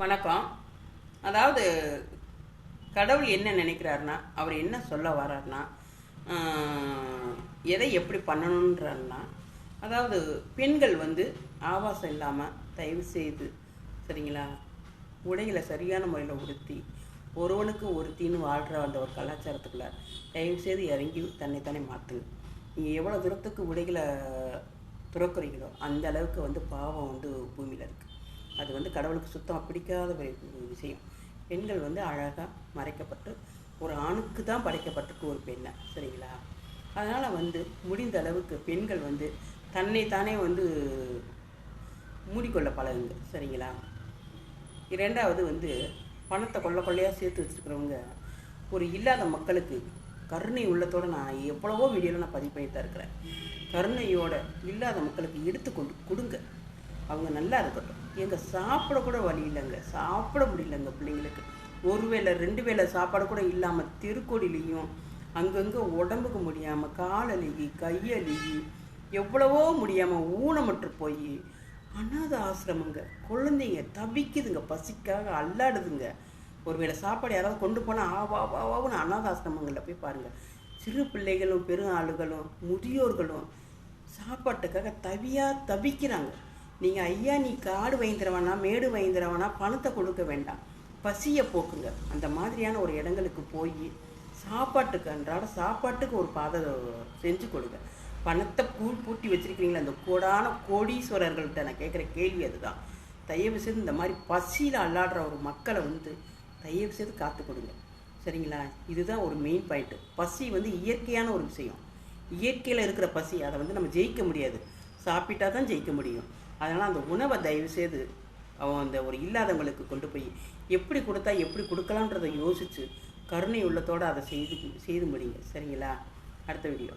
வணக்கம். அதாவது கடவுள் என்ன நினைக்கிறாருன்னா அவர் என்ன சொல்ல வர்றாருன்னா எதை எப்படி பண்ணணுன்றாருன்னா அதாவது பெண்கள் வந்து ஆபாசம் இல்லாமல் தயவு செய்து சரிங்களா உடைகளை சரியான முறையில் உடுத்தி ஒருவனுக்கு ஒருத்தின்னு வாழ்கிற அந்த ஒரு கலாச்சாரத்துக்குள்ளே தயவு செய்து இறங்கி தன்னைத்தானே மாற்று நீங்கள் எவ்வளோ தூரத்துக்கு உடைகளை துறக்குறீங்களோ அந்த அளவுக்கு வந்து பாவம் வந்து அது வந்து கடவுளுக்கு சுத்தமாக பிடிக்காத ஒரு விஷயம். பெண்கள் வந்து அழகாக மறைக்கப்பட்டு ஒரு ஆணுக்கு தான் படைக்கப்பட்டிருக்கு ஒரு பெண்ணை சரிங்களா? அதனால் வந்து முடிந்த அளவுக்கு பெண்கள் வந்து தன்னைத்தானே வந்து மூடிக்கொள்ள பழகுங்க சரிங்களா? இரண்டாவது வந்து பணத்தை கொள்ள கொள்ளையாக சேர்த்து வச்சுருக்கிறவங்க ஒரு இல்லாத மக்களுக்கு கருணை உள்ளத்தோடு நான் எவ்வளவோ வீடியோவில் நான் பதிவு பண்ணி தான் இருக்கிறேன். கருணையோட இல்லாத மக்களுக்கு எடுத்து கொண்டு கொடுங்க. அவங்க நல்லா இருக்கட்டும். எங்கள் சாப்பிட கூட வழி இல்லைங்க. சாப்பிட முடியலங்க பிள்ளைங்களுக்கு. ஒரு வேளை ரெண்டு வேளை சாப்பாடு கூட இல்லாமல் திருக்கோடிலையும் அங்கங்கே உடம்புக்கு முடியாமல் கால் அழுகி கையழுகி எவ்வளவோ முடியாமல் ஊனமற்று போய் அனாத ஆசிரமங்க. குழந்தைங்க தவிக்குதுங்க பசிக்காக அல்லாடுதுங்க. ஒருவேளை சாப்பாடு யாராவது கொண்டு போனால் ஆவா ஆவாவுன்னு அனாத ஆசிரமங்களில் போய் பாருங்கள் சிறு பிள்ளைகளும் பெரும் ஆளுகளும் முதியோர்களும் சாப்பாட்டுக்காக தவியாக தவிக்கிறாங்க. நீங்கள் ஐயா நீ காடு வைந்திரவனா மேடு வைந்திரவனா பணத்தை கொடுக்க வேண்டாம். பசியை போக்குங்க. அந்த மாதிரியான ஒரு இடங்களுக்கு போய் சாப்பாட்டுக்கு அன்றாட சாப்பாட்டுக்கு ஒரு பாதை செஞ்சு கொடுங்க. பணத்தை பூ பூட்டி வச்சிருக்கீங்களா அந்த கோடான கோடீஸ்வரர்கள்ட்ட நான் கேட்குற கேள்வி அதுதான். தயவு செய்து இந்த மாதிரி பசியில் அல்லாடுற ஒரு மக்களை வந்து தயவு செய்து காத்து கொடுங்க. சரிங்களா? இதுதான் ஒரு மெயின் பாயிண்ட்டு பசி வந்து இயற்கையான ஒரு விஷயம். இயற்கையில் இருக்கிற பசி அதை வந்து நம்ம ஜெயிக்க முடியாது. சாப்பிட்டா தான் ஜெயிக்க முடியும். அதனால் அந்த உணவை தயவு செய்து அவன் அந்த ஒரு இல்லாதவங்களுக்கு கொண்டு போய் எப்படி கொடுத்தா எப்படி கொடுக்கலான்றதை யோசித்து கருணை உள்ளத்தோடு அதை செய்து செய்து முடியுங்க. சரிங்களா? அடுத்த வீடியோ